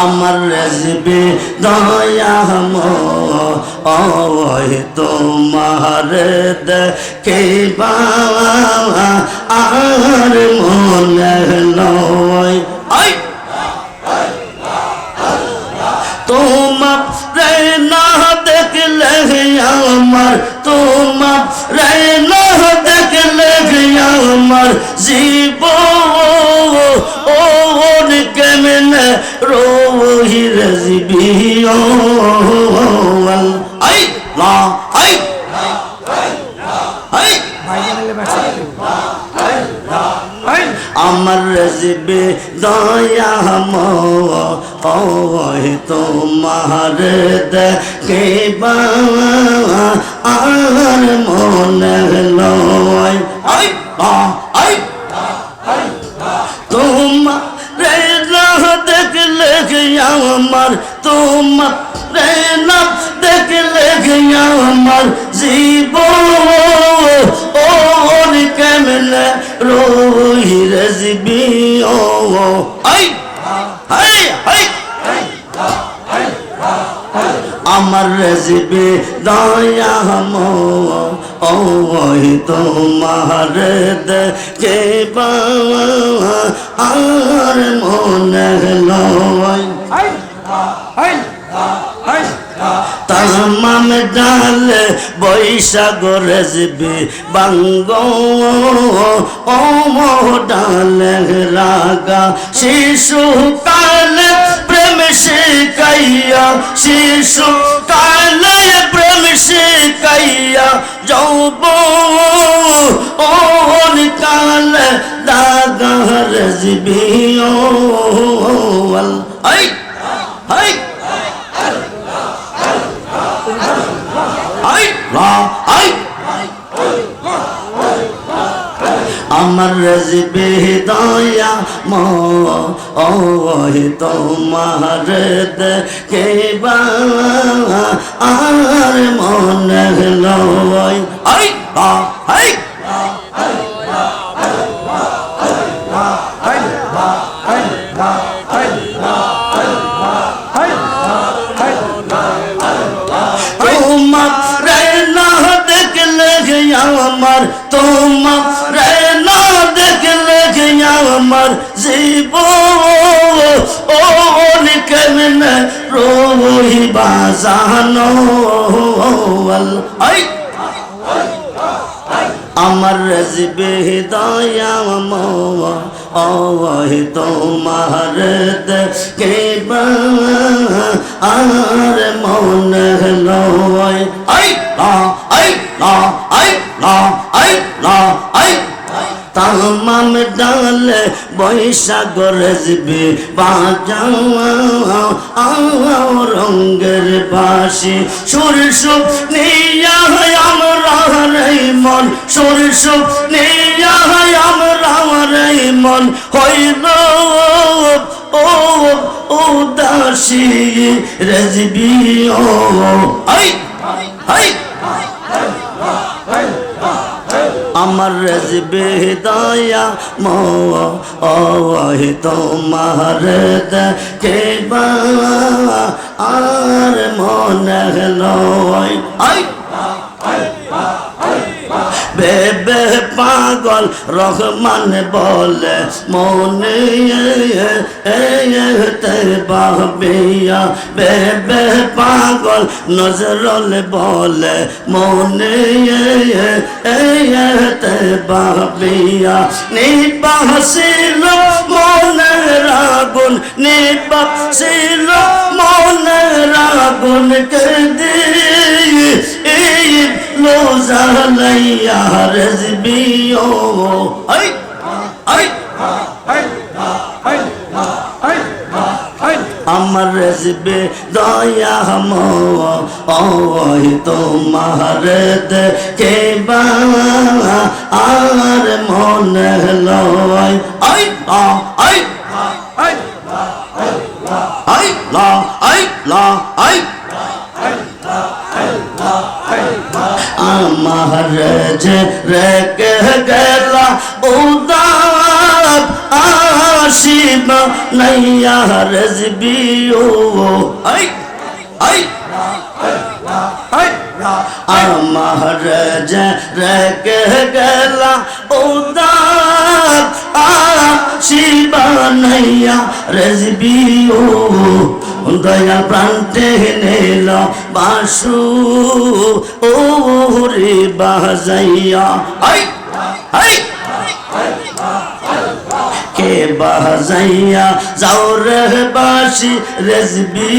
আমার রেজবে দয়াম ওই তোমার দেখে বাবা আর মনে নয়। তোমার রে না দেখলে আমার, তোমার রে না দেখলে আমার জীব ও কেমনে রোহি রজবি আই লা আই আই আমার রজবে দয়াম ওই তোমার দেখে আর মনে ও আই হাই হাই আমার রজবে দয়াম ওই তোমার দেখে আর মনে লয় তামাম ডাল বৈশাখ রেজবি বাঙ্গ। ডাল রাগা। শিশু কালে প্রেম শিকাইয়া শিশু কালে প্রেম শিকাইয়া যৌব ও কালে দাগা রেজবি ও আই আই আই রা আই আমার রজবে দয়া মো ও তোমার কে আর মনে লয় আই আই তোমার জীব ও কেমনে রোহি বাজানো আই আমার রজবে দয়াম ওহ তোমার কে আর মনে লয় আই, লা আই লা আই লা আই, লা তামাম ডাল বৈশাখ রজবে বাজাও রঙ্গের বাসি সরষ নিয়া আমরা রে মন, সরষ নিয়া আমরা রে মন। হইল ও উদাসী রজবি ও, আই আই। আমার রেজবে দয়া মহে তোমার কে আর মনে লয় আই বেবে পাগল রহমান বলে, মনে তে বাবিয়া, বেবে পাগল নজরল বলে, মনে তে বাবিয়া। নিবাসিল মনে রাগুন নিবাসিল মনে রাগুন কে দিয়ে লোজালাইয়া রেজবিও। আই আই আমার রেজবে দয়া ওই তোমার কে আর মনে লয়। আই লা আই আই লা আই লা আই আমার যে রেখে গেলা উদার শিবা নাইয়া রেজবিও। আই আই আমার যে রেখে গেলা উদার শিবা নাইয়া রেজবিও। দয়া প্রান্তে নিল বাসু ও রে বাজাইয়া বাজাইয়া যাও রে বাসি রেজবি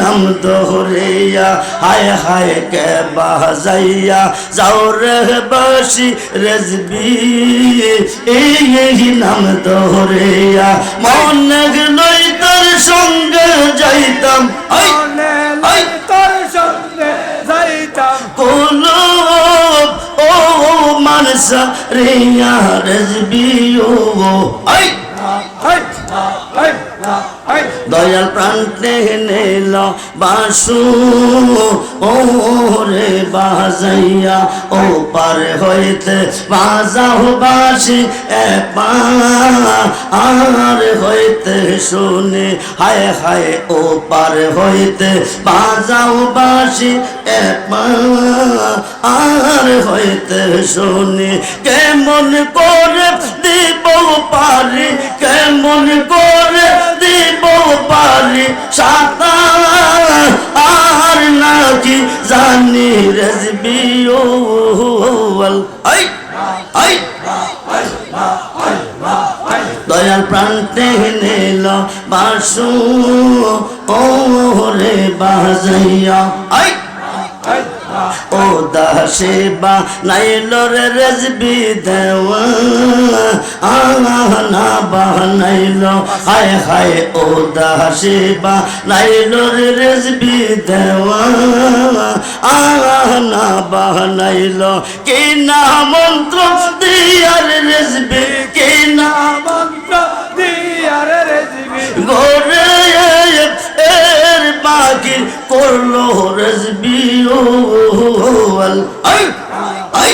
নাম দোহরিয়া হায় হায় কে বাজাইয়া যাও রে বাসি রেজবি এই নাম দোহরিয়া। মনে লই তোর সঙ্গে যাইতাম তোর সঙ্গে যাইতাম। ও মানসা রিয়া দয়াল প্রান্তে নিল বাসু। ও রে বাজাইয়া, ও পার হইতে বাজাও বাসি, এ পা আর হইতে শুনে। হায় হায়, ও পার হইতে বাজাও বাসি, এ পা আর হইতে শুনে। কেমন করে দিব দয়াল প্রান্তে নিল বাসু ও রে বাজাইয়া। আই! ও দাসে বা নাইল রে রেজবি দেওয়া আনা বানাইল হায় হায়, ও দাসে বা নাইল রে রেজবি দেওয়া আনা বানাইল কি না মন্ত্র দিয়ার রেজবি, কি না মন্ত্র রেজিবি গোরে এর বাকি করল রেজবি ও আই আই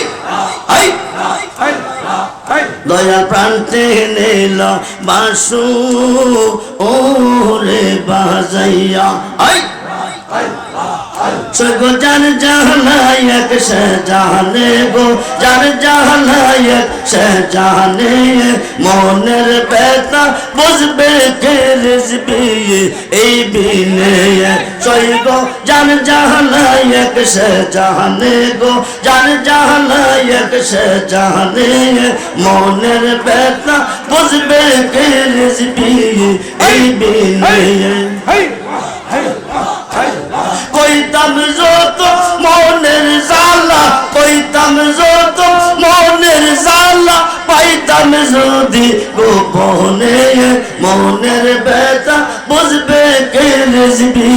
আই দয়া প্রান্তে নিল বাসু ও রে বাজাইয়া। আই। সগো জান জাহানায়ক সে জানে গো জান জাহানায়ক সে জানে মনের বেতা বুঝবে কে রিজবি এই বিনে সৈগো জান জাহানায়ক সে জানে গো জান জাহানায়ক সে জানে মনের বেতা বুঝবে কে রিজবি এই বিনে হাই হাই হাই কইতাম যত মনের জালা কইতাম যত মনের জালা পাইতাম যদি গোপনে মনের বেতা বুঝবে কে রেজবি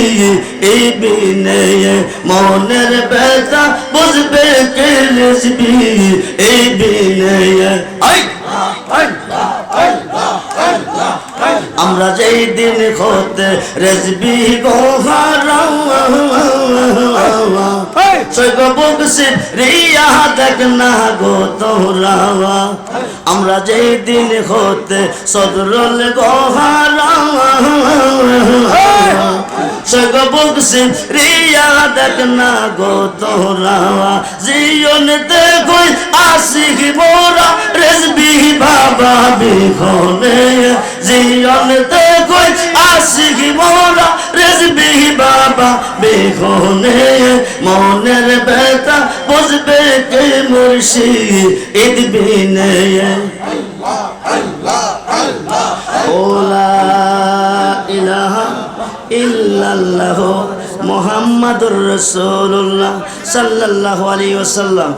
এই বিনে? মনের বেতা বুঝবে কে রেজবি এই বিনে? আই! হাই হাই আমরা যেই দিন হতে রেজবি গোহারা রিয়া দেখ না গো তোরা। আমরা যেই দিন হতে সদরল গোহারা রিয়া দেখ না গো তোরা। জীবন দেখই আসি মোরা রেজবি বাবা বিখনে জীবন দেখই আসি মোরা রেজবি বাবা বিখনে মনের বুঝবে কে ঈদ বিনে। ওলা ইলাহা ইল্লাল্লাহ মুহাম্মাদুর রাসূলুল্লাহ সাল্লাল্লাহু আলাইহি ওয়াসাল্লাম।